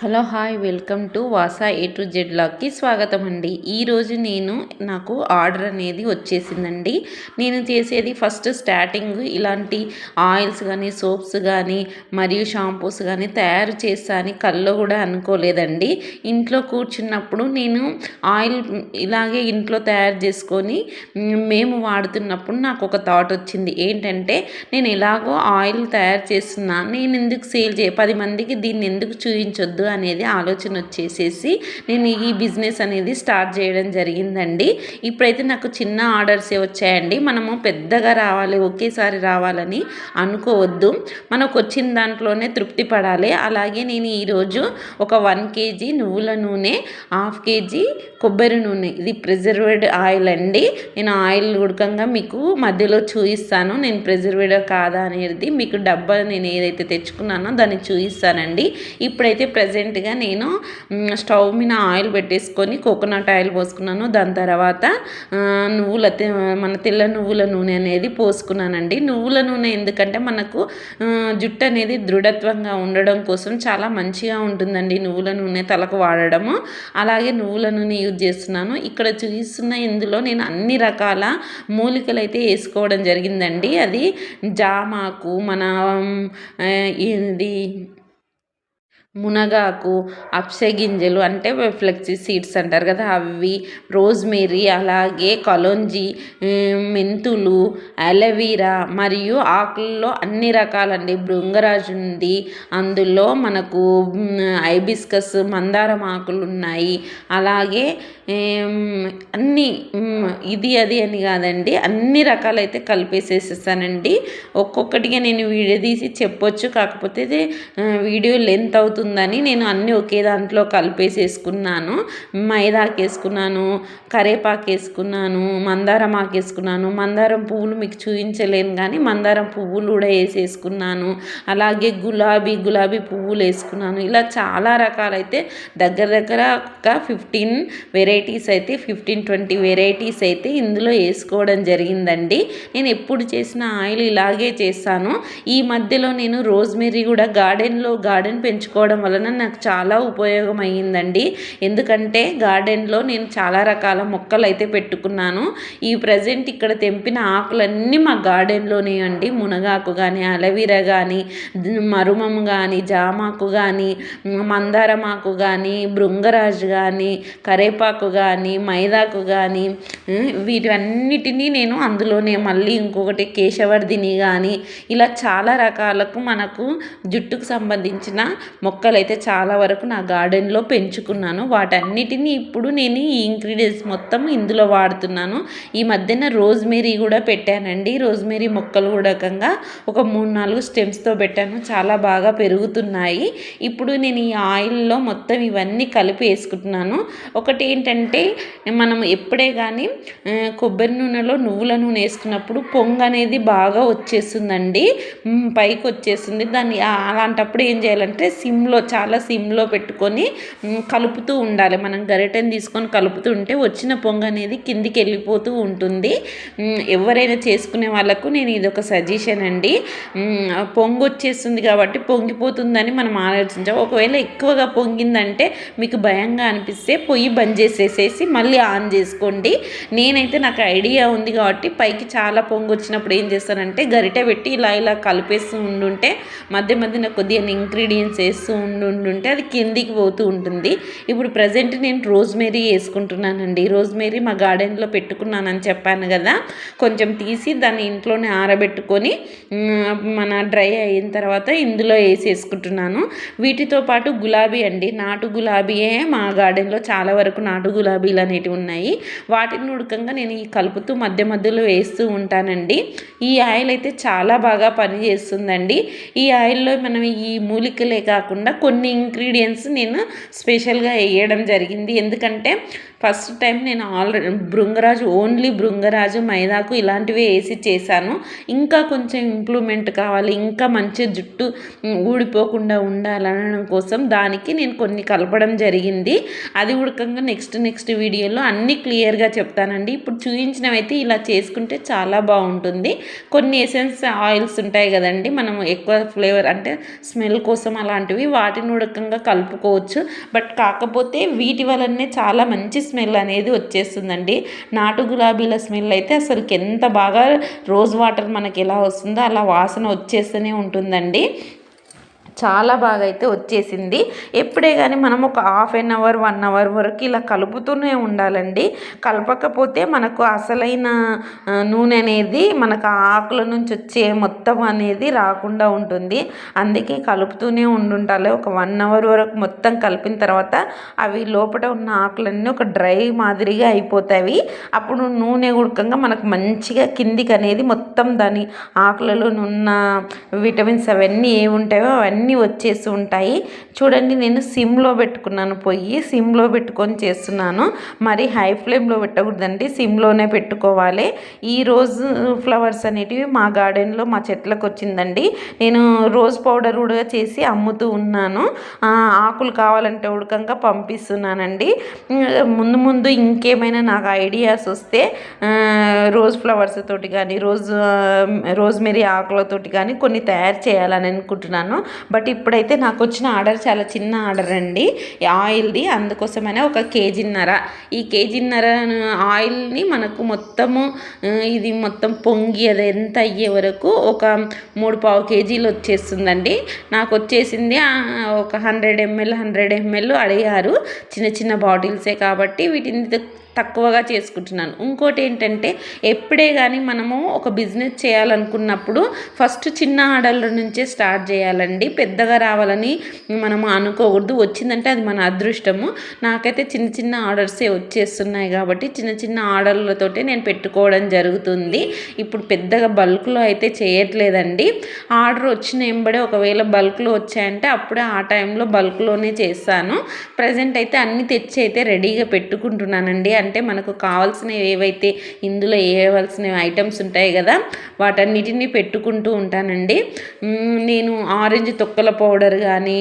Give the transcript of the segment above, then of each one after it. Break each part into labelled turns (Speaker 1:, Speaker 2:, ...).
Speaker 1: Hello hi welcome to Vasa A to Z లాక్కి స్వాగతం అండి ఈరోజు నేను నాకు ఆర్డర్ అనేది వచ్చేసిందండి. నేను చేసేది ఫస్ట్ స్టార్టింగ్ ఇలాంటి ఆయిల్స్ కానీ సోప్స్ కానీ మరియు షాంపూస్ కానీ తయారు చేస్తాను కల్లో కూడా అనుకోలేదండి. ఇంట్లో కూర్చున్నప్పుడు నేను ఆయిల్ ఇలాగే ఇంట్లో తయారు చేసుకొని మేము వాడుతున్నప్పుడు నాకు ఒక థాట్ వచ్చింది. ఏంటంటే నేను ఎలాగో ఆయిల్ తయారు చేస్తున్నా నేను ఎందుకు సేల్ చే పది మందికి దీన్ని ఎందుకు చూపించొద్దు అనేది ఆలోచన వచ్చేసేసి నేను ఈ బిజినెస్ అనేది స్టార్ట్ చేయడం జరిగిందండి. ఇప్పుడైతే నాకు చిన్న ఆర్డర్సే వచ్చాయండి. మనము పెద్దగా రావాలి ఒకేసారి రావాలని అనుకోవద్దు. మనకు వచ్చిన దాంట్లోనే తృప్తి పడాలి. అలాగే నేను ఈరోజు ఒక వన్ కేజీ నువ్వుల నూనె హాఫ్ కేజీ కొబ్బరి నూనె ఇది ప్రిజర్వేడ్ ఆయిల్ అండి. నేను ఆయిల్ ఉడకంగా మీకు మధ్యలో చూపిస్తాను నేను ప్రిజర్వేడ్ కాదా అనేది మీకు డబ్బా నేను ఏదైతే తెచ్చుకున్నానో దాన్ని చూపిస్తానండి ఇప్పుడైతే ప్రెజర్ ప్రజెంట్గా నేను స్టవ్ మీద ఆయిల్ పెట్టేసుకొని కోకోనట్ ఆయిల్ పోసుకున్నాను. దాని తర్వాత నువ్వుల మన తెల్ల నువ్వుల నూనె అనేది పోసుకున్నానండి. నువ్వుల నూనె ఎందుకంటే మనకు జుట్టు అనేది దృఢత్వంగా ఉండడం కోసం చాలా మంచిగా ఉంటుందండి నువ్వుల నూనె తలకు వాడడము. అలాగే నువ్వుల నూనె యూజ్ చేస్తున్నాను. ఇక్కడ చూపిస్తున్న ఇందులో నేను అన్ని రకాల మూలికలు అయితే వేసుకోవడం జరిగిందండి. అది జామాకు మన ఇది మునగాకు అప్సె గింజలు అంటే ఫ్లెక్సీ సీడ్స్ అంటారు కదా అవి రోజ్మేరీ అలాగే కలోంజి మెంతులు అలవీరా మరియు ఆకుల్లో అన్ని రకాలండి. భృంగరాజు ఉంది. అందులో మనకు ఐబిస్కస్ మందారం ఆకులు ఉన్నాయి. అలాగే అన్నీ ఇది అది అని కాదండి అన్ని రకాలైతే కలిపేసేసేసానండి ఒక్కొక్కటిగా నేను వీడియో తీసి చెప్పొచ్చు కాకపోతే వీడియో లెంత్ అవుతుంది. అవుతుందని నేను అన్నీ ఒకే దాంట్లో కలిపేసేసుకున్నాను. మైదాకు వేసుకున్నాను కరేపాకు వేసుకున్నాను మందారం ఆకు వేసుకున్నాను మందారం పువ్వులు మీకు చూపించలేను కానీ మందారం పువ్వులు కూడా వేసేసుకున్నాను. అలాగే గులాబీ గులాబీ పువ్వులు వేసుకున్నాను. ఇలా చాలా రకాలైతే దగ్గర దగ్గర ఒక ఫిఫ్టీన్ వెరైటీస్ అయితే ఫిఫ్టీన్ ట్వంటీ వెరైటీస్ అయితే ఇందులో వేసుకోవడం జరిగిందండి. నేను ఎప్పుడు చేసిన ఆయిల్ ఇలాగే చేస్తాను. ఈ మధ్యలో నేను రోజ్మెరీ కూడా గార్డెన్లో గార్డెన్ పెంచుకోవడం పెట్టుకోవడం వలన నాకు చాలా ఉపయోగం అయ్యిందండి ఎందుకంటే గార్డెన్లో నేను చాలా రకాల మొక్కలు అయితే పెట్టుకున్నాను. ఈ ప్రజెంట్ ఇక్కడ తెంపిన ఆకులన్నీ మా గార్డెన్లోనే అండి. మునగాకు కానీ అలవీరా కానీ మరుమం కానీ జామాకు కానీ మందారమాకు కానీ భృంగరాజు కానీ కరేపాకు కానీ మైదాకు కానీ వీటన్నిటినీ నేను అందులోనే మళ్ళీ ఇంకొకటి కేశవర్ధిని కానీ ఇలా చాలా రకాలకు మనకు జుట్టుకు సంబంధించిన మొక్క మొక్కలైతే చాలా వరకు నా గార్డెన్లో పెంచుకున్నాను. వాటన్నిటిని ఇప్పుడు నేను ఈ ఇంగ్రీడియంట్స్ మొత్తం ఇందులో వాడుతున్నాను. ఈ మధ్యన రోజ్మేరీ కూడా పెట్టానండి. రోజ్మేరీ మొక్కలు కూడా ఒక మూడు నాలుగు స్టెమ్స్తో పెట్టాను. చాలా బాగా పెరుగుతున్నాయి. ఇప్పుడు నేను ఈ ఆయిల్లో మొత్తం ఇవన్నీ కలిపి వేసుకుంటున్నాను. ఒకటి ఏంటంటే మనం ఎప్పుడే కానీ కొబ్బరి నూనెలో నువ్వుల నూనె వేసుకున్నప్పుడు పొంగు అనేది బాగా వచ్చేస్తుందండి. పైకి వచ్చేస్తుంది దాన్ని అలాంటప్పుడు ఏం చేయాలంటే సిమ్ సిమ్లో చాలా సిమ్లో పెట్టుకొని కలుపుతూ ఉండాలి. మనం గరిటెని తీసుకొని కలుపుతూ ఉంటే వచ్చిన పొంగ అనేది కిందికి వెళ్ళిపోతూ ఉంటుంది. ఎవరైనా చేసుకునే వాళ్ళకు నేను ఇది ఒక సజెషన్ అండి. పొంగు వచ్చేస్తుంది కాబట్టి పొంగిపోతుందని మనం ఆలోచించాం. ఒకవేళ ఎక్కువగా పొంగిందంటే మీకు భయంగా అనిపిస్తే పొయ్యి బంద్ చేసేసేసి మళ్ళీ ఆన్ చేసుకోండి. నేనైతే నాకు ఐడియా ఉంది కాబట్టి పైకి చాలా పొంగు వచ్చినప్పుడు ఏం చేస్తానంటే గరిటె పెట్టి ఇలా ఇలా కలిపేస్తూ ఉండుంటే మధ్య మధ్యన కొద్దిగా ఇంగ్రీడియంట్స్ వేస్తూ ఉండుంటే అది కిందికి పోతూ ఉంటుంది. ఇప్పుడు ప్రజెంట్ నేను రోజ్మేరీ వేసుకుంటున్నానండి. రోజ్మేరీ మా గార్డెన్లో పెట్టుకున్నానని చెప్పాను కదా. కొంచెం తీసి దాన్ని ఇంట్లోనే ఆరబెట్టుకొని మన డ్రై అయిన తర్వాత ఇందులో వేసేసుకుంటున్నాను వీటితో పాటు గులాబీ అండి. నాటు గులాబీయే మా గార్డెన్లో చాలా వరకు నాటు గులాబీలు అనేటివి ఉన్నాయి. వాటిని ఉడకంగా నేను ఈ కలుపుతూ మధ్య మధ్యలో వేస్తూ ఉంటానండి. ఈ ఆయిల్ అయితే చాలా బాగా పనిచేస్తుందండి. ఈ ఆయిల్లో మనం ఈ మూలికలే కాకుండా కొన్ని ఇంగ్రీడియంట్స్ నేను స్పెషల్గా వేయడం జరిగింది. ఎందుకంటే ఫస్ట్ టైం నేను ఆల్రెడీ బృంగరాజు ఓన్లీ బృంగరాజు మైదాకు ఇలాంటివి వేసి చేశాను. ఇంకా కొంచెం ఇంప్రూవ్మెంట్ కావాలి ఇంకా మంచి జుట్టు ఊడిపోకుండా ఉండాలనడం కోసం దానికి నేను కొన్ని కలపడం జరిగింది. అది ఉడకంగా నెక్స్ట్ నెక్స్ట్ వీడియోలో అన్నీ క్లియర్గా చెప్తానండి. ఇప్పుడు చూపించినవైతే ఇలా చేసుకుంటే చాలా బాగుంటుంది. కొన్ని ఎసెన్స్ ఆయిల్స్ ఉంటాయి కదండి మనం ఎక్కువ ఫ్లేవర్ అంటే స్మెల్ కోసం అలాంటివి వాటిని ఉడకంగా కలుపుకోవచ్చు. బట్ కాకపోతే వీటి వలనే చాలా మంచి స్మెల్ అనేది వచ్చేస్తుందండి. నాటు గులాబీల స్మెల్ అయితే అసలుకి ఎంత బాగా రోజ్ వాటర్ మనకి ఎలా వస్తుందో అలా వాసన వచ్చేస్తూనే ఉంటుందండి. చాలా బాగా అయితే వచ్చేసింది. ఎప్పుడే కానీ మనం ఒక half an hour one hour వరకు ఇలా కలుపుతూనే ఉండాలండి. కలపకపోతే మనకు అసలైన నూనె అనేది మనకు ఆకుల నుంచి వచ్చే మొత్తం అనేది రాకుండా ఉంటుంది. అందుకే కలుపుతూనే ఉండుంటాలి ఒక వన్ అవర్ వరకు మొత్తం కలిపిన తర్వాత అవి లోపల ఉన్న ఆకులన్నీ ఒక డ్రై మాదిరిగా అయిపోతాయి. అప్పుడు నూనె ఉడకంగా మనకు మంచిగా కిందికి అనేది మొత్తం దాని ఆకులలో ఉన్న విటమిన్స్ అవన్నీ ఏముంటాయో అవన్నీ అన్నీ వచ్చేసి ఉంటాయి. చూడండి నేను సిమ్లో పెట్టుకున్నాను పొయ్యి సిమ్లో పెట్టుకొని చేస్తున్నాను. మరి హై ఫ్లేమ్లో పెట్టకూడదండి. సిమ్లోనే పెట్టుకోవాలి. ఈ రోజు ఫ్లవర్స్ అనేటివి మా గార్డెన్లో మా చెట్లకు వచ్చిందండి. నేను రోజ్ పౌడర్ కూడా చేసి అమ్ముతూ ఉన్నాను. ఆకులు కావాలంటే ఉడకంగా పంపిస్తున్నానండి. ముందు ముందు ఇంకేమైనా నాకు ఐడియాస్ వస్తే రోజ్ ఫ్లవర్స్ తోటి కానీ రోజ్ రోజ్మెరీ ఆకులతోటి కానీ కొన్ని తయారు చేయాలని అనుకుంటున్నాను. బట్ ఇప్పుడైతే నాకు వచ్చిన ఆర్డర్ చాలా చిన్న ఆర్డర్ అండి. ఆయిల్ది అందుకోసమనే ఒక కేజీన్నర. ఈ కేజీన్నర ఆయిల్ని మనకు మొత్తము ఇది మొత్తం పొంగి అది ఎంత అయ్యే వరకు ఒక మూడు పావు కేజీలు వచ్చేస్తుందండి. నాకు వచ్చేసింది ఒక హండ్రెడ్ ఎంఎల్ హండ్రెడ్ ఎంఎల్ అడిగారు. చిన్న చిన్న బాటిల్సే కాబట్టి వీటిని తక్కువగా చేసుకుంటున్నాను. ఇంకోటి ఏంటంటే ఎప్పుడే కానీ మనము ఒక బిజినెస్ చేయాలనుకున్నప్పుడు ఫస్ట్ చిన్న ఆర్డర్ల నుంచే స్టార్ట్ చేయాలండి. పెద్దగా రావాలని మనము అనుకోకూడదు. వచ్చిందంటే అది మన అదృష్టము. నాకైతే చిన్న చిన్న ఆర్డర్సే వచ్చేస్తున్నాయి కాబట్టి చిన్న చిన్న ఆర్డర్లతోటే నేను పెట్టుకోవడం జరుగుతుంది. ఇప్పుడు పెద్దగా బల్క్లో అయితే చేయట్లేదండి. ఆర్డర్ వచ్చిన ఎంబడే ఒకవేళ బల్క్లో వచ్చాయంటే అప్పుడే ఆ టైంలో బల్క్లోనే చేస్తాను. ప్రజెంట్ అయితే అన్నీ తెచ్చి అయితే రెడీగా పెట్టుకుంటున్నానండి. అంటే మనకు కావాల్సినవి ఏవైతే ఇందులో వేయవలసిన ఐటమ్స్ ఉంటాయి కదా వాటన్నిటిని పెట్టుకుంటూ ఉంటానండి. నేను ఆరెంజ్ తొక్కల పౌడర్ కానీ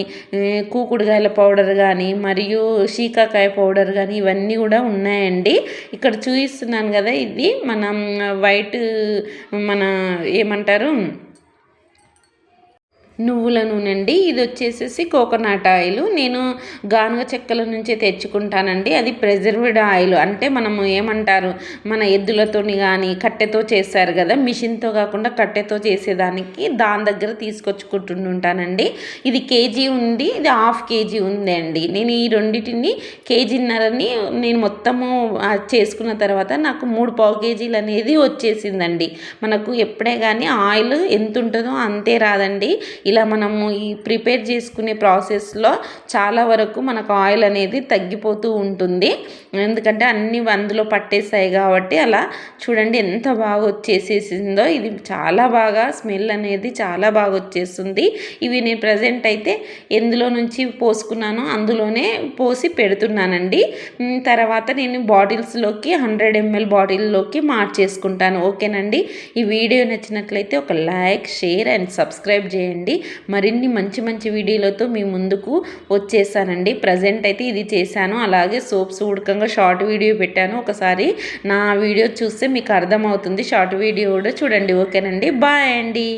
Speaker 1: కూకుడుగాయల పౌడర్ కానీ మరియు శీకాకాయ పౌడర్ కానీ ఇవన్నీ కూడా ఉన్నాయండి. ఇక్కడ చూపిస్తున్నాను కదా ఇది మనం వైట్ మన ఏమంటారు? నువ్వుల నూనె అండి ఇది వచ్చేసేసి కోకోనట్ ఆయిల్. నేను గానుగ చెక్కల నుంచి తెచ్చుకుంటానండి. అది ప్రిజర్వ్డ్ ఆయిల్. అంటే మనము ఏమంటారు? మన ఎద్దులతోని కానీ కట్టెతో చేస్తారు కదా మిషన్తో కాకుండా కట్టెతో చేసేదానికి దాని దగ్గర తీసుకొచ్చుకుంటుంటానండి. ఇది కేజీ ఉంది. ఇది హాఫ్ కేజీ ఉంది అండి నేను ఈ రెండింటిని కేజీన్నరని నేను మొత్తము చేసుకున్న తర్వాత నాకు మూడు పావు కేజీలు అనేది వచ్చేసిందండి. మనకు ఎప్పుడే కానీ ఆయిల్ ఎంత ఉంటుందో అంతే రాదండి. ఇలా మనము ఈ ప్రిపేర్ చేసుకునే ప్రాసెస్లో చాలా వరకు మనకు ఆయిల్ అనేది తగ్గిపోతూ ఉంటుంది. ఎందుకంటే అన్ని అందులో పట్టేస్తాయి కాబట్టి అలా చూడండి ఎంత బాగా వచ్చేసేసిందో. ఇది చాలా బాగా స్మెల్ అనేది చాలా బాగా వచ్చేస్తుంది. ఇవి నేను ప్రజెంట్ అయితే ఎందులో నుంచి పోసుకున్నానో అందులోనే పోసి పెడుతున్నానండి. తర్వాత నేను బాటిల్స్లోకి హండ్రెడ్ ఎంఎల్ బాటిల్లోకి మార్చేసుకుంటాను. ఓకేనండి? ఈ వీడియో నచ్చినట్లయితే ఒక లైక్ షేర్ అండ్ సబ్స్క్రైబ్ చేయండి. మరిన్ని మంచి మంచి వీడియోలతో మీ ముందుకు వచ్చేసానండి. ప్రజెంట్ అయితే ఇది చేశాను. అలాగే సోప్స్ ఉడకంగా షార్ట్ వీడియో పెట్టాను. ఒకసారి నా వీడియో చూస్తే మీకు అర్థమవుతుంది. షార్ట్ వీడియో కూడా చూడండి. ఓకేనండి. బాయ్ అండి.